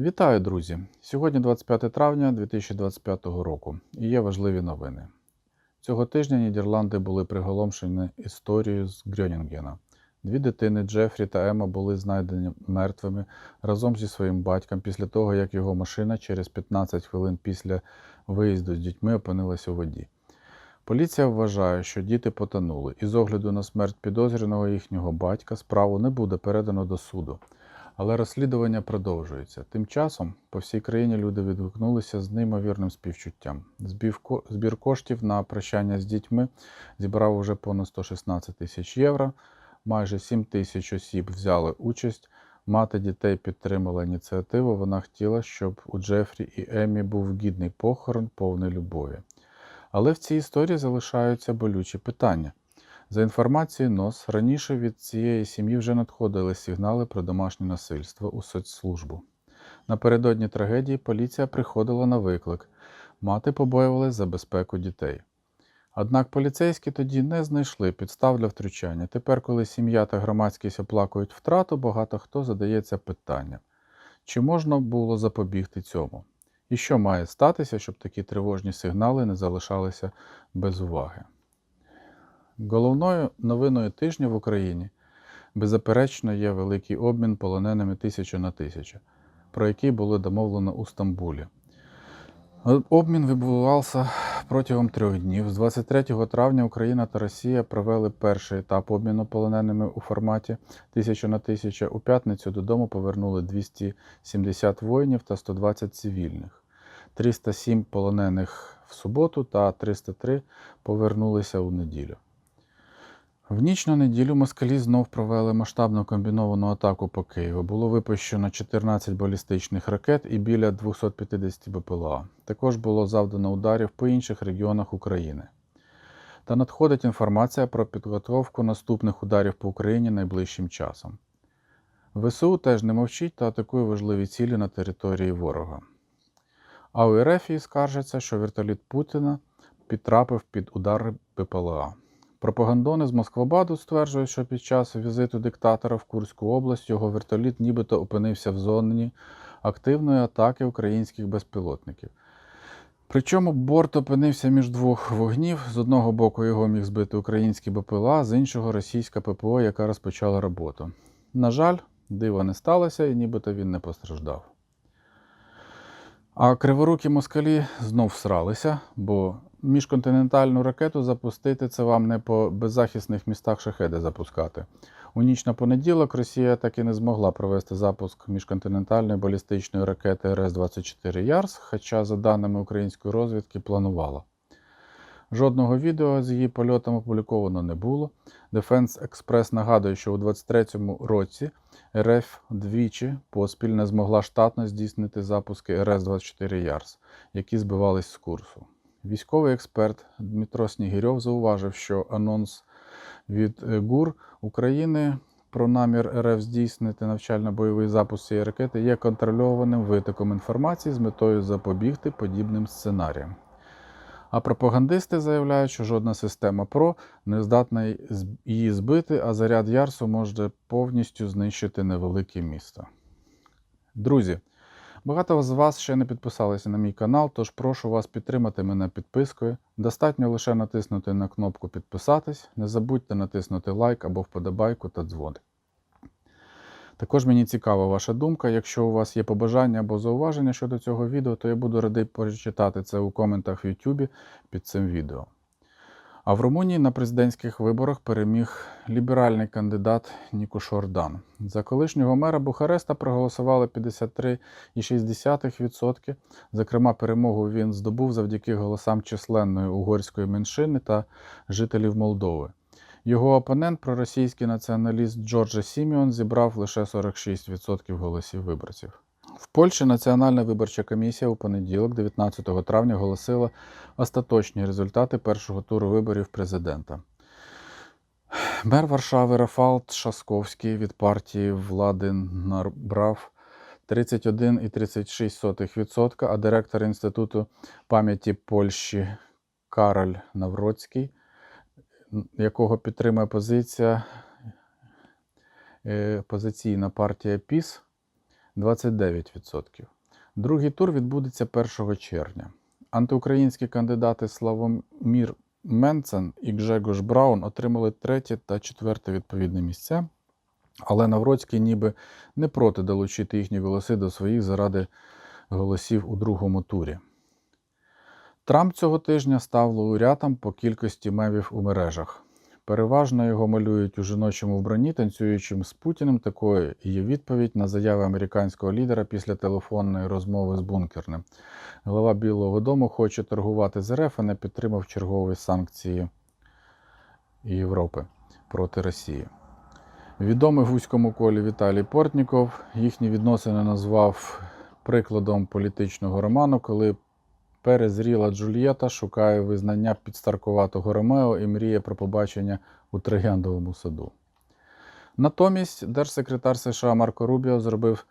Вітаю, друзі! Сьогодні 25 травня 2025 року і є важливі новини. Цього тижня Нідерланди були приголомшені історією з Грьонінгена. Дві дитини Джефрі та Ема були знайдені мертвими разом зі своїм батьком після того, як його машина через 15 хвилин після виїзду з дітьми опинилась у воді. Поліція вважає, що діти потонули, і з огляду на смерть підозрюваного їхнього батька справу не буде передано до суду. Але розслідування продовжується. Тим часом по всій країні люди відгукнулися з неймовірним співчуттям. Збір коштів на прощання з дітьми зібрав уже понад 116 тисяч євро. Майже 7 тисяч осіб взяли участь. Мати дітей підтримала ініціативу. Вона хотіла, щоб у Джефрі і Емі був гідний похорон, повний любові. Але в цій історії залишаються болючі питання. За інформацією НОС, раніше від цієї сім'ї вже надходили сигнали про домашнє насильство у соцслужбу. Напередодні трагедії поліція приходила на виклик. Мати побоювалась за безпеку дітей. Однак поліцейські тоді не знайшли підстав для втручання. Тепер, коли сім'я та громадськість оплакують втрату, багато хто задається питанням, чи можна було запобігти цьому? І що має статися, щоб такі тривожні сигнали не залишалися без уваги? Головною новиною тижня в Україні беззаперечно є великий обмін полоненими тисячу на тисячу, про який було домовлено у Стамбулі. Обмін відбувався протягом трьох днів. З 23 травня Україна та Росія провели перший етап обміну полоненими у форматі тисяча на тисячу. У п'ятницю додому повернули 270 воїнів та 120 цивільних. 307 полонених в суботу та 303 повернулися у неділю. В ніч на неділю москалі знов провели масштабну комбіновану атаку по Києву. Було випущено 14 балістичних ракет і біля 250 БПЛА. Також було завдано ударів по інших регіонах України. Та надходить інформація про підготовку наступних ударів по Україні найближчим часом. ВСУ теж не мовчить та атакує важливі цілі на території ворога. А у РФ скаржаться, що вертоліт Путіна підтрапив під удар БПЛА. Пропагандони з Москвабаду стверджують, що під час візиту диктатора в Курську область його вертоліт нібито опинився в зоні активної атаки українських безпілотників. Причому борт опинився між двох вогнів. З одного боку його міг збити український БПЛА, з іншого російська ППО, яка розпочала роботу. На жаль, дива не сталося і нібито він не постраждав. А криворукі москалі знов всралися, бо міжконтинентальну ракету запустити це вам не по беззахисних містах шахеди запускати. У ніч на понеділок Росія так і не змогла провести запуск міжконтинентальної балістичної ракети РС-24 Ярс, хоча, за даними української розвідки, планувала. Жодного відео з її польотом опубліковано не було. Defense Express нагадує, що у 23-му році РФ двічі поспіль не змогла штатно здійснити запуски РС-24 Ярс, які збивались з курсу. Військовий експерт Дмитро Снігирьов зауважив, що анонс від е, ГУР України про намір РФ здійснити навчально-бойовий запуск цієї ракети є контрольованим витоком інформації з метою запобігти подібним сценаріям. А пропагандисти заявляють, що жодна система ПРО не здатна її збити, а заряд Ярсу може повністю знищити невелике місто. Друзі, багато з вас ще не підписалися на мій канал, тож прошу вас підтримати мене підпискою. Достатньо лише натиснути на кнопку підписатись. Не забудьте натиснути лайк або вподобайку та дзвоник. Також мені цікава ваша думка. Якщо у вас є побажання або зауваження щодо цього відео, то я буду радий прочитати це у коментах в YouTube під цим відео. А в Румунії на президентських виборах переміг ліберальний кандидат Нікуш Ордан. За колишнього мера Бухареста проголосували 53,6%. Зокрема, перемогу він здобув завдяки голосам численної угорської меншини та жителів Молдови. Його опонент, проросійський націоналіст Джорджа Сіміон, зібрав лише 46% голосів виборців. В Польщі Національна виборча комісія у понеділок, 19 травня, оголосила остаточні результати першого туру виборів президента. Мер Варшави Рафал Шасковський від партії влади набрав 31,36%, а директор Інституту пам'яті Польщі Кароль Навроцький якого підтримує позиція е, позиційна партія ПІС, 29%. Другий тур відбудеться 1 червня. Антиукраїнські кандидати Славомір Менцен і Гжегош Браун отримали третє та четверте відповідне місця, але Навроцький ніби не проти долучити їхні голоси до своїх заради голосів у другому турі. Трамп цього тижня став лауреатом по кількості мемів у мережах. Переважно його малюють у жіночому вбранні, танцюючим з Путіним. Такою є відповідь на заяви американського лідера після телефонної розмови з бункерним. Глава Білого Дому хоче торгувати з РФ і не підтримав чергові санкції Європи проти Росії. Відомий в вузькому колі Віталій Портніков їхні відносини назвав прикладом політичного роману, коли перезріла Джульєта шукає визнання підстаркуватого Ромео і мріє про побачення у Трояндовому саду. Натомість держсекретар США Марко Рубіо зробив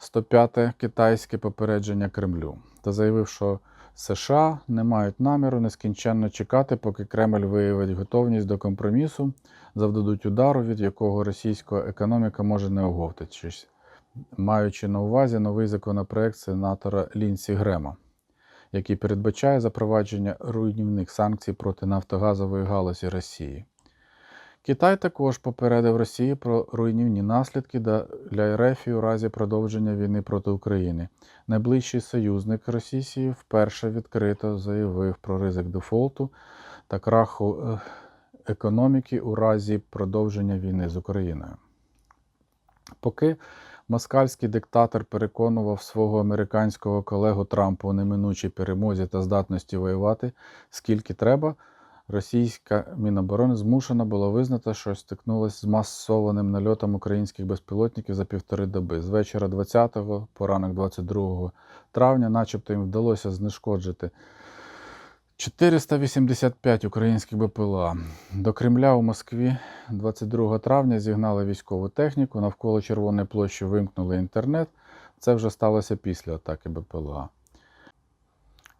105-те китайське попередження Кремлю та заявив, що США не мають наміру нескінченно чекати, поки Кремль виявить готовність до компромісу, завдадуть удару, від якого російська економіка може не оговтатись, маючи на увазі новий законопроект сенатора Лінсі Грема, який передбачає запровадження руйнівних санкцій проти нафтогазової галузі Росії. Китай також попередив Росії про руйнівні наслідки для РФ у разі продовження війни проти України. Найближчий союзник Росії вперше відкрито заявив про ризик дефолту та краху е, економіки у разі продовження війни з Україною. Поки москальський диктатор переконував свого американського колегу Трампа у неминучій перемозі та здатності воювати скільки треба. Російська Міноборони змушена була визнати, що стикнулася з масованим нальотом українських безпілотників за півтори доби. З вечора 20-го по ранок 22 травня, начебто їм вдалося знешкоджити 485 українських БПЛА. До Кремля у Москві 22 травня зігнали військову техніку, навколо Червоної площі вимкнули інтернет. Це вже сталося після атаки БПЛА.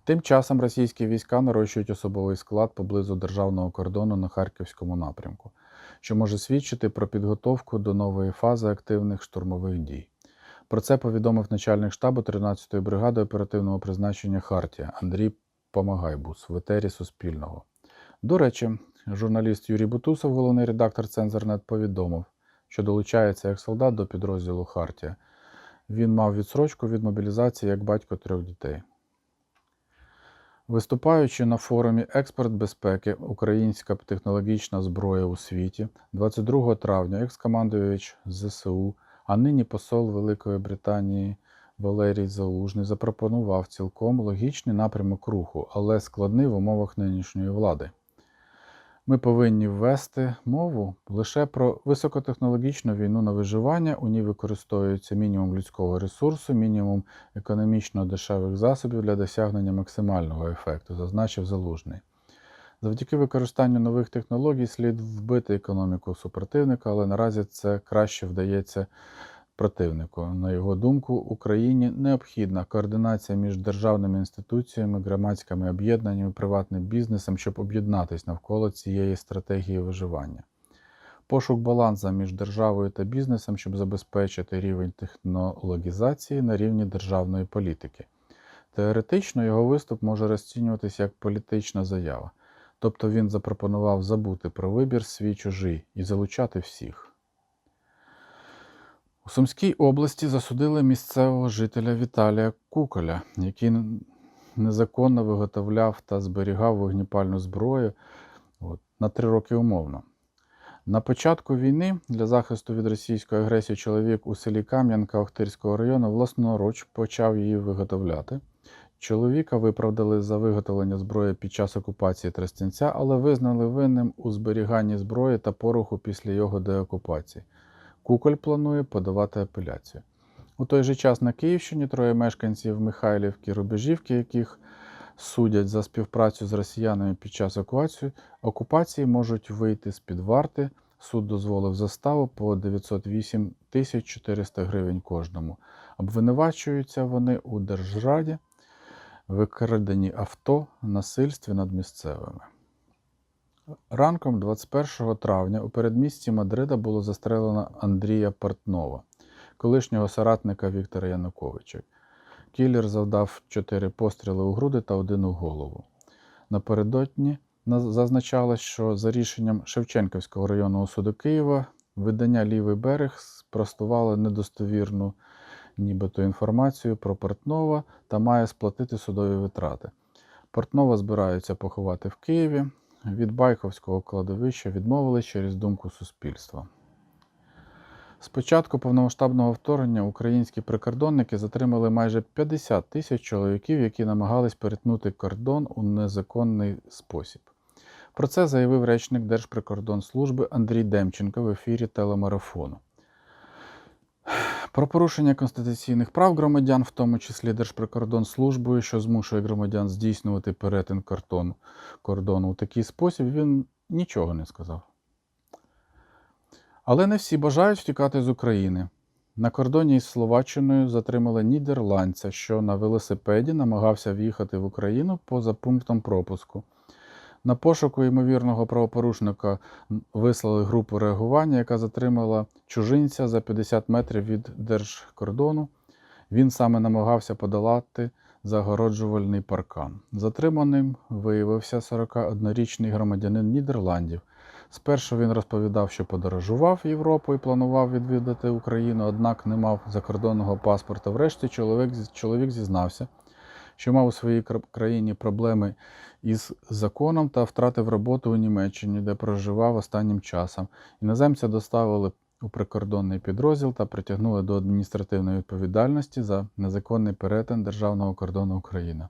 Тим часом російські війська нарощують особовий склад поблизу державного кордону на Харківському напрямку, що може свідчити про підготовку до нової фази активних штурмових дій. Про це повідомив начальник штабу 13-ї бригади оперативного призначення Хартія Андрій Помагайбус в етері Суспільного. До речі, журналіст Юрій Бутусов, головний редактор Цензорнет, повідомив, що долучається як солдат до підрозділу Хартія. Він мав відсрочку від мобілізації як батько трьох дітей. Виступаючи на форумі Експорт безпеки Українська технологічна зброя у світі 22 травня екс-командуючий ЗСУ, а нині посол Великої Британії Валерій Залужний запропонував цілком логічний напрямок руху, але складний в умовах нинішньої влади. Ми повинні ввести мову лише про високотехнологічну війну на виживання. У ній використовується мінімум людського ресурсу, мінімум економічно дешевих засобів для досягнення максимального ефекту, зазначив залужний. Завдяки використанню нових технологій слід вбити економіку супротивника, але наразі це краще вдається противнику. На його думку, Україні необхідна координація між державними інституціями, громадськими об'єднаннями, приватним бізнесом, щоб об'єднатись навколо цієї стратегії виживання. Пошук балансу між державою та бізнесом, щоб забезпечити рівень технологізації на рівні державної політики. Теоретично його виступ може розцінюватися як політична заява, тобто він запропонував забути про вибір свій чужий і залучати всіх. У Сумській області засудили місцевого жителя Віталія Куколя, який незаконно виготовляв та зберігав вогнепальну зброю от, на три роки умовно. На початку війни для захисту від російської агресії чоловік у селі Кам'янка Охтирського району власноруч почав її виготовляти. Чоловіка виправдали за виготовлення зброї під час окупації Тростянця, але визнали винним у зберіганні зброї та пороху після його деокупації. Куколь планує подавати апеляцію. У той же час на Київщині троє мешканців Михайлівки Рубежівки, яких судять за співпрацю з росіянами під час окупації, окупації можуть вийти з-під варти. Суд дозволив заставу по 908 тисяч 400 гривень кожному. Обвинувачуються вони у держраді, викрадені авто, насильстві над місцевими. Ранком 21 травня у передмісті Мадрида було застрелено Андрія Портнова, колишнього соратника Віктора Януковича. Кілер завдав чотири постріли у груди та один у голову. Напередодні на- зазначалось, що за рішенням Шевченківського районного суду Києва видання Лівий берег спростувало недостовірну нібито інформацію про Портнова та має сплатити судові витрати. Портнова збираються поховати в Києві. Від Байковського кладовища відмовились через думку суспільства. З початку повномасштабного вторгнення українські прикордонники затримали майже 50 тисяч чоловіків, які намагались перетнути кордон у незаконний спосіб. Про це заявив речник Держприкордонслужби Андрій Демченко в ефірі телемарафону. Про порушення конституційних прав громадян, в тому числі Держприкордонслужбою, що змушує громадян здійснювати перетин кордону, кордону у такий спосіб, він нічого не сказав. Але не всі бажають втікати з України. На кордоні із Словаччиною затримали нідерландця, що на велосипеді намагався в'їхати в Україну поза пунктом пропуску. На пошуку ймовірного правопорушника вислали групу реагування, яка затримала чужинця за 50 метрів від держкордону. Він саме намагався подолати загороджувальний паркан. Затриманим виявився 41-річний громадянин Нідерландів. Спершу він розповідав, що подорожував Європу і планував відвідати Україну, однак не мав закордонного паспорта. Врешті чоловік, чоловік зізнався, що мав у своїй країні проблеми із законом та втратив роботу у Німеччині, де проживав останнім часом. Іноземця доставили у прикордонний підрозділ та притягнули до адміністративної відповідальності за незаконний перетин державного кордону України.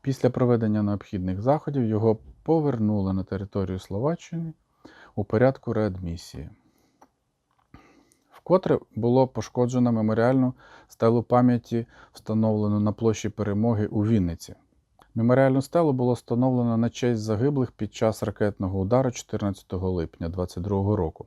Після проведення необхідних заходів його повернули на територію Словаччини у порядку реадмісії. Вкотре було пошкоджено меморіальну стелу пам'яті, встановлену на площі Перемоги у Вінниці. Меморіальну стелу було встановлено на честь загиблих під час ракетного удару 14 липня 2022 року.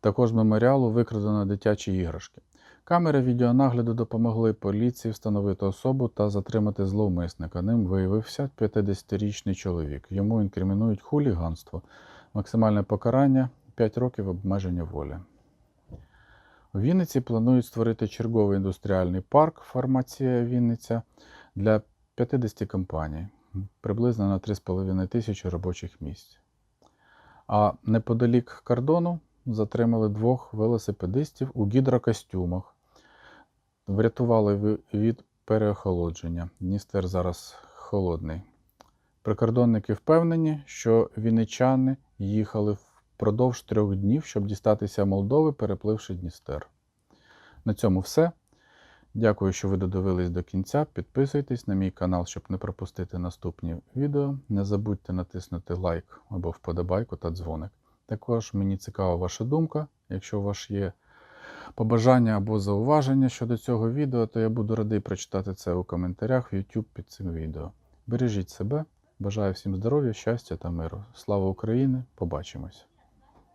Також меморіалу викрадено дитячі іграшки. Камери відеонагляду допомогли поліції встановити особу та затримати зловмисника. Ним виявився 50-річний чоловік. Йому інкримінують хуліганство, максимальне покарання 5 років обмеження волі. У Вінниці планують створити черговий індустріальний парк Фармація Вінниця для 50 компаній, приблизно на 3,5 тисячі робочих місць. А неподалік кордону затримали двох велосипедистів у гідрокостюмах. Врятували від переохолодження. Дністер зараз холодний. Прикордонники впевнені, що вінничани їхали впродовж трьох днів, щоб дістатися Молдови, перепливши Дністер. На цьому все. Дякую, що ви додивились до кінця. Підписуйтесь на мій канал, щоб не пропустити наступні відео. Не забудьте натиснути лайк або вподобайку та дзвоник. Також мені цікава ваша думка. Якщо у вас є побажання або зауваження щодо цього відео, то я буду радий прочитати це у коментарях в YouTube під цим відео. Бережіть себе, бажаю всім здоров'я, щастя та миру. Слава Україні! Побачимось!